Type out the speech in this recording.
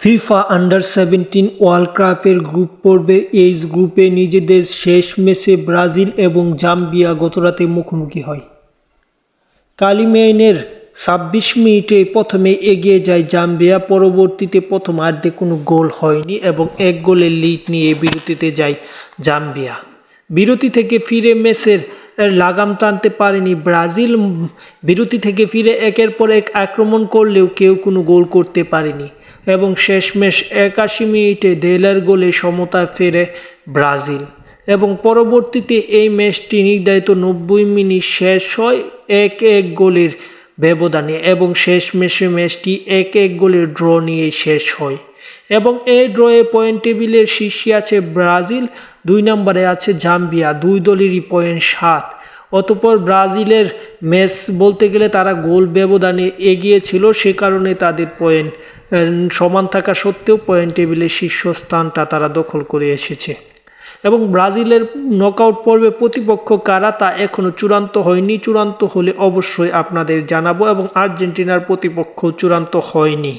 FIFA under seventeen world কাপের group পর্বে H গ্রুপে নিজেদের শেষ ম্যাচে ব্রাজিল এবং জাম্বিয়া গতরাতে মুখোমুখি হয়। কালিমেইনের ছাব্বিশ মিনিটে প্রথমে এগিয়ে যায় জাম্বিয়া, পরবর্তীতে প্রথম আর্ধে কোনো গোল হয়নি এবং এক গোলের লিড নিয়ে বিরতিতে যায় জাম্বিয়া। বিরতি থেকে ফিরে ম্যাচের লাগাম টানতে পারেনি। ব্রাজিল বিরতি থেকে ফিরে একের পর এক আক্রমণ করলেও কেউ কোনো গোল করতে পারেনি। এবং শেষমেশ একাশি মিনিটে দেলার গোলে সমতা ফেরে ব্রাজিল। এবং পরবর্তীতে এই ম্যাচটি নির্ধারিত নব্বই মিনিট শেষ হয় এক এক গোলের ব্যবধানে এবং শেষ ম্যাচে ম্যাচটি এক এক গোলের ড্র নিয়ে শেষ হয়। এবং এই ড্রয়ে পয়েন্ট টেবিলের শীর্ষে আছে ব্রাজিল, দুই নম্বরে আছে জাম্বিয়া, দুই দলেরই পয়েন্ট সাত। অতপর ব্রাজিলের ম্যাচ বলতে গেলে তারা গোল ব্যবধানে এগিয়ে ছিল সে কারণে তাদের পয়েন্ট সমান থাকা সত্ত্বেও পয়েন্ট টেবিলের শীর্ষস্থানটা তারা দখল করে এসেছে। এবং ব্রাজিলের নকআউট পর্বে প্রতিপক্ষ কারা তা এখনও চূড়ান্ত হয়নি। চূড়ান্ত হলে অবশ্যই আপনাদের জানাব এবং আর্জেন্টিনার প্রতিপক্ষ চূড়ান্ত হয়নি।